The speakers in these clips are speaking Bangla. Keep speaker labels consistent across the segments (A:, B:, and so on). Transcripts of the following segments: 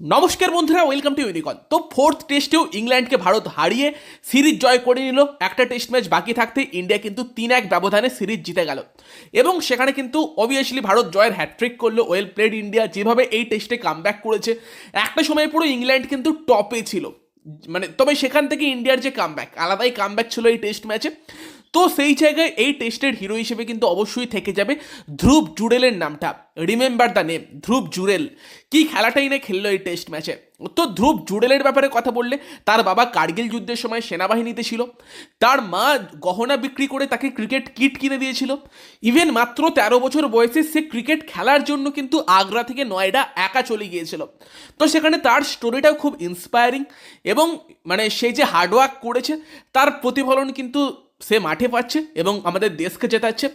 A: নমস্কার বন্ধুরা ওয়েলকাম টু ইউনিকন তো ফোর্থ টেস্টেও ইংল্যান্ডকে ভারত হারিয়ে সিরিজ জয় করে নিল। একটা টেস্ট ম্যাচ বাকি থাকতে ইন্ডিয়া কিন্তু তিন এক ব্যবধানে সিরিজ জিতে গেল। এবং সেখানে কিন্তু অবভিয়াসলি ভারত জয়ের হ্যাট্রিক করল। ওয়েল প্লেড ইন্ডিয়া যেভাবে এই টেস্টে কামব্যাক করেছে, একটা সময় পুরো ইংল্যান্ড কিন্তু টপে ছিল। মানে তবে সেখান থেকে ইন্ডিয়ার যে কামব্যাক আলাদাই কামব্যাক ছিল এই টেস্ট ম্যাচে তো সেই জায়গায় এই টেস্টের হিরো হিসেবে কিন্তু অবশ্যই থেকে যাবে ধ্রুব জুডেলের নামটা। Remember the name Dhruv Jurel. কি খেলাটাই না খেললো এই টেস্ট ম্যাচে তো ধ্রুব জুডেলের ব্যাপারে কথা বললে তার বাবা কার্গিল যুদ্ধের সময় সেনাবাহিনীতে ছিল। তার মা গহনা বিক্রি করে তাকে ক্রিকেট কিট কিনে দিয়েছিল। ইভেন মাত্র তেরো বছর বয়সে সে ক্রিকেট খেলার জন্য কিন্তু আগ্রা থেকে নয়ডা একা চলে গিয়েছিল। তো সেখানে তার স্টোরিটাও খুব ইন্সপায়ারিং এবং মানে সে যে হার্ডওয়ার্ক করেছে, তার প্রতিফলন কিন্তু সে মাঠে পাচ্ছে এবং আমাদের দেশকে জেতাচ্ছে।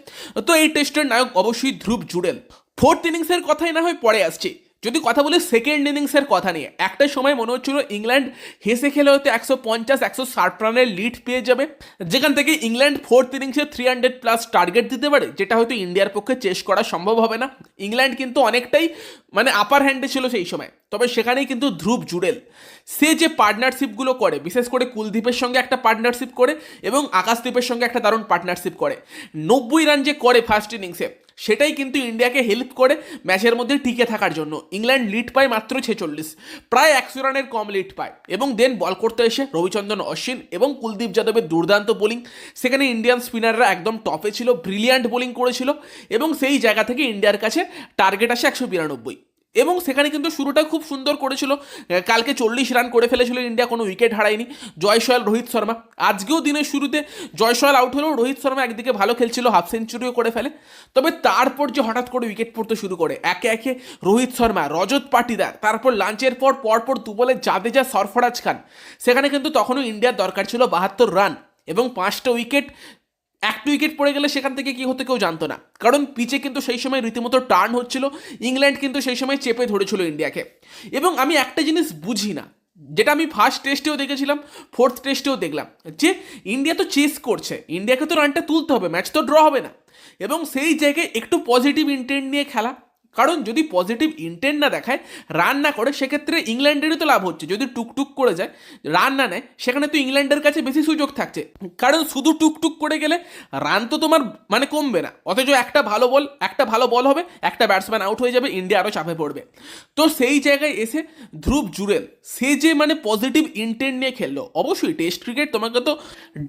A: তো এই টেস্টের নায়ক অবশ্যই ধ্রুব জুডেল। ফোর্থ ইনিংসের কথাই না হয় পরে আসছে। যদি কথা বলি সেকেন্ড ইনিংসের কথা নিয়ে, একটা সময় মনে হচ্ছিল ইংল্যান্ড হেসে খেলে হয়তো একশো পঞ্চাশ, একশো ষাট রানের লিড পেয়ে যাবে। যেখান থেকে ইংল্যান্ড ফোর্থ ইনিংসে থ্রি হান্ড্রেড প্লাস টার্গেট দিতে পারে, যেটা হয়তো ইন্ডিয়ার পক্ষে চেস করা সম্ভব হবে না। ইংল্যান্ড কিন্তু অনেকটাই মানে আপার হ্যান্ডে ছিল সেই সময়। তবে সেখানেই কিন্তু ধ্রুব জুডেল। সে যে পার্টনারশিপগুলো করে, বিশেষ করে কুলদীপের সঙ্গে একটা পার্টনারশিপ করে এবং আকাশদীপের সঙ্গে একটা দারুণ পার্টনারশিপ করে। নব্বই রান যে করে ফার্স্ট ইনিংসে সেটাই কিন্তু ইন্ডিয়াকে হেল্প করে ম্যাচের মধ্যে টিকে থাকার জন্য। ইংল্যান্ড লিড পায় মাত্র ছেচল্লিশ, প্রায় একশো রানের কম লিড পায়। এবং দেন বল করতে এসে রবিচন্দ্রন অশ্বিন এবং কুলদীপ যাদবের দুর্দান্ত বোলিং সেখানে ইন্ডিয়ান স্পিনাররা একদম টপে ছিল ব্রিলিয়ান্ট বোলিং করেছিল এবং সেই জায়গা থেকে ইন্ডিয়ার কাছে টার্গেট আসে একশো বিরানব্বই। এবং সেখানে কিন্তু শুরুটা খুব সুন্দর করেছিল। কালকে চল্লিশ রান করে ফেলেছিল ইন্ডিয়া, কোনো উইকেট হারায়নি। জয়সওয়াল রোহিত শর্মা। আজকেও দিনের শুরুতে জয়সওয়াল আউট হলেও রোহিত শর্মা একদিকে ভালো খেলছিল হাফ সেঞ্চুরিও করে ফেলে। তবে তারপর যে হঠাৎ করে উইকেট পড়তে শুরু করে, একে একে রোহিত শর্মা, রজত পাটিদার, তারপর লাঞ্চের পর, পরপর দু বলে জাদেজা সরফরাজ খান। সেখানে কিন্তু তখনও ইন্ডিয়ার দরকার ছিল বাহাত্তর রান এবং পাঁচটা উইকেট একটা উইকেট পড়ে গেলে সেখান থেকে কি হতে কেউ জানতো না। কারণ পিচে কিন্তু সেই সময় রীতিমতো টার্ন হচ্ছিল, ইংল্যান্ড কিন্তু সেই সময় চেপে ধরেছিল ইন্ডিয়াকে। এবং আমি একটা জিনিস বুঝি না, যেটা আমি ফার্স্ট টেস্টেও দেখেছিলাম ফোর্থ টেস্টেও দেখলাম, যে ইন্ডিয়া তো চেস করছে, ইন্ডিয়াকে তো রানটা তুলতে হবে ম্যাচ তো ড্র হবে না। এবং সেই জায়গায় একটু পজিটিভ ইন্টেন্ট নিয়ে খেলা কারণ যদি পজিটিভ ইন্টেন্ট না দেখায় রান না করে, সেক্ষেত্রে ইংল্যান্ডেরই তো লাভ হচ্ছে। যদি টুকটুক করে যায় রান না নেয়, সেখানে তো ইংল্যান্ডের কাছে বেশি সুযোগ থাকছে। কারণ শুধু টুকটুক করে গেলে রান তো তোমার মানে কমবে না। অথচ একটা ভালো বল, একটা ভালো বল হবে, একটা ব্যাটসম্যান আউট হয়ে যাবে ইন্ডিয়া আরও চাপে পড়বে। তো সেই জায়গায় এসে ধ্রুব জুরেল, সে যে মানে পজিটিভ ইন্টেন্ট নিয়ে খেললো, অবশ্যই টেস্ট ক্রিকেট তোমাকে তো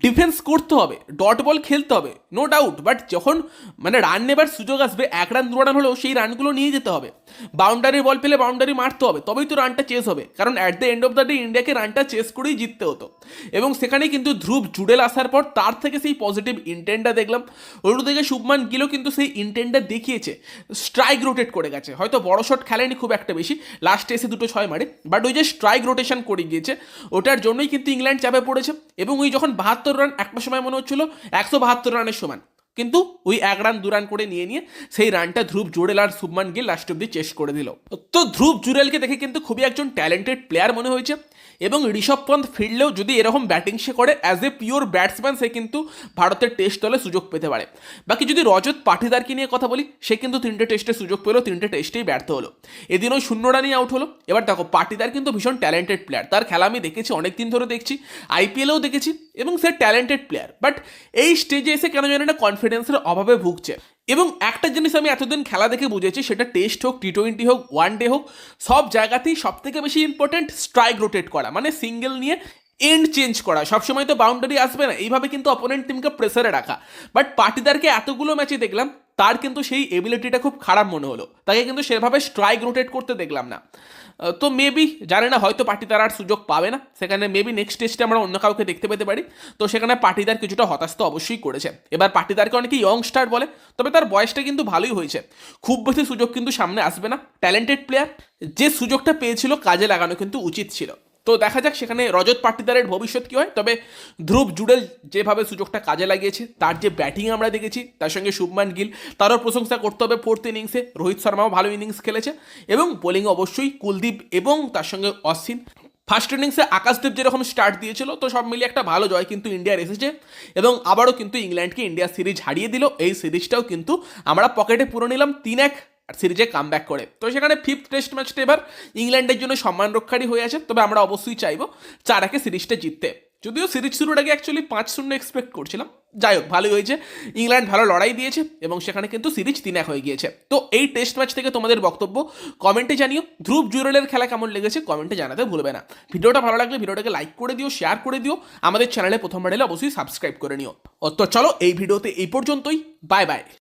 A: ডিফেন্স করতে হবে ডট বল খেলতে হবে নো ডাউট বাট যখন মানে রান নেবার সুযোগ আসবে, এক রান দু রান হলেও সেই রানগুলো নিয়ে যেতে হবে। বাউন্ডারি বল পেলে বাউন্ডারি মারতে হবে, তবেই তো রানটা চেস হবে। কারণ at the end of the day ইন্ডিয়াকে রানটা চেস করেই জিততে হতো। এবং সেখানেই কিন্তু ধ্রুব জুডেল আসার পর তার থেকে সেই পজিটিভ ইন্টেন্টটা দেখলাম। অন্যদিকে শুভমান গিলও কিন্তু সেই ইন্টেন্টটা দেখিয়েছে। স্ট্রাইক রোটেট করে গেছে। হয়তো বড় শট খেলেনি খুব একটা বেশি। লাস্টে এসে দুটো ছয় মারে। বাট ওই যে স্ট্রাইক রোটেশন করে গিয়েছে, ওটার জন্যই কিন্তু ইংল্যান্ড চাপে পড়েছে। এবং ওই যখন বাহাত্তর রান একটা সময় মনে হচ্ছিল, একশো বাহাত্তর রানের সমান। কিন্তু ওই এক রান, দু রান করে নিয়ে নিয়ে সেই রানটা ধ্রুব জুড়েল আর শুভমান গিল লাস্ট অব্দি চেস করে দিল। তো ধ্রুব জুড়েলকে দেখে কিন্তু খুবই একজন ট্যালেন্টেড প্লেয়ার মনে হয়েছে এবং ঋষভ পন্থ ফিরলেও যদি এরকম ব্যাটিং সে করে অ্যাজ এ পিওর ব্যাটসম্যান সে কিন্তু ভারতের টেস্ট দলে সুযোগ পেতে পারে। বাকি যদি রজত পাঠিদারকে নিয়ে কথা বলি, সে কিন্তু তিনটে টেস্টে সুযোগ পেল, তিনটে টেস্টেই ব্যর্থ হলো। এদিন ওই শূন্য রানই আউট হলো। এবার দেখো পাটিদার কিন্তু ভীষণ ট্যালেন্টেড প্লেয়ার তার খেলা আমি দেখেছি অনেক দিন ধরে দেখছি। আইপিএলেও দেখেছি। এবং সে ট্যালেন্টেড প্লেয়ার বাট এই স্টেজে এসে কেন জানি না কনফিডেন্সের অভাবে ভুগছে। এবং একটা জিনিস আমি এতদিন খেলা দেখে বুঝেছি, সেটা টেস্ট হোক টি টোয়েন্টি হোক ওয়ান ডে হোক, সব জায়গাতেই সব থেকে বেশি ইম্পর্টেন্ট স্ট্রাইক রোটেট করা। মানে সিঙ্গেল নিয়ে এন্ড চেঞ্জ করা। সবসময় তো বাউন্ডারি আসবে না। এইভাবে কিন্তু অপোনেন্ট টিমকে প্রেসারে রাখা। বাট পাটিদারকে এতগুলো ম্যাচে দেখলাম তার কিন্তু সেই এবিলিটিটা খুব খারাপ মনে হলো। তাকে কিন্তু সেভাবে স্ট্রাইক রোটেট করতে দেখলাম না। তো মেবি জানে না, হয়তো পাটিদার আর সুযোগ পাবে না। সেখানে মেবি নেক্সট টেস্টে আমরা অন্য কাউকে দেখতে পেতে পারি। তো সেখানে পাটিদার কিছুটা হতাশ তো অবশ্যই করেছে। এবার পাটিদারকে অনেকে ইয়ং স্টার বলে, তবে তার বয়সটা কিন্তু ভালোই হয়েছে। খুব বেশি সুযোগ কিন্তু সামনে আসবে না। ট্যালেন্টেড প্লেয়ার যে সুযোগটা পেয়েছিল, কাজে লাগানো কিন্তু উচিত ছিল। তো দেখা যাক, সেখানে রজত পাটিদারের ভবিষ্যৎ কী হয়। তবে ধ্রুব জুডেল যেভাবে সুযোগটা কাজে লাগিয়েছে, তার যে ব্যাটিং আমরা দেখেছি, তার সঙ্গে শুভমান গিল, তারও প্রশংসা করতে হবে ফোর্থ ইনিংসে রোহিত শর্মাও ভালো ইনিংস খেলেছে এবং বোলিং অবশ্যই কুলদীপ এবং তার সঙ্গে অশ্বিন। ফার্স্ট ইনিংসে আকাশদীপ যেরকম স্টার্ট দিয়েছিল, তো সব মিলিয়ে একটা ভালো জয় কিন্তু ইন্ডিয়ার এসেছে এবং আবারও কিন্তু ইংল্যান্ডকে ইন্ডিয়া সিরিজ হারিয়ে দিল। এই সিরিজটাও কিন্তু আমরা পকেটে পুরো নিলাম তিন এক। সিরিজে কাম ব্যাক করে। তো সেখানে ফিফথ টেস্ট ম্যাচটা এবার ইংল্যান্ডের জন্য সম্মান রক্ষারই হয়ে আছে, তবে আমরা অবশ্যই চাইব চার একে সিরিজটা জিততে। যদিও সিরিজ শুরুর আগে অ্যাকচুয়ালি পাঁচ শূন্য এক্সপেক্ট করছিলাম। যাই হোক, ভালোই হয়েছে। ইংল্যান্ড ভালো লড়াই দিয়েছে এবং সেখানে কিন্তু সিরিজ তিন এক হয়ে গিয়েছে। তো এই টেস্ট ম্যাচ থেকে তোমাদের বক্তব্য কমেন্টে জানিও। ধ্রুব জুরেলের খেলা কেমন লেগেছে কমেন্টে জানাতে ভুলবে না। ভিডিওটা ভালো লাগলে ভিডিওটাকে লাইক করে দিও শেয়ার করে দিও। আমাদের চ্যানেলে প্রথমবার এলে অবশ্যই সাবস্ক্রাইব করে নিও। তো চলো, এই ভিডিওতে এই পর্যন্তই। Bye bye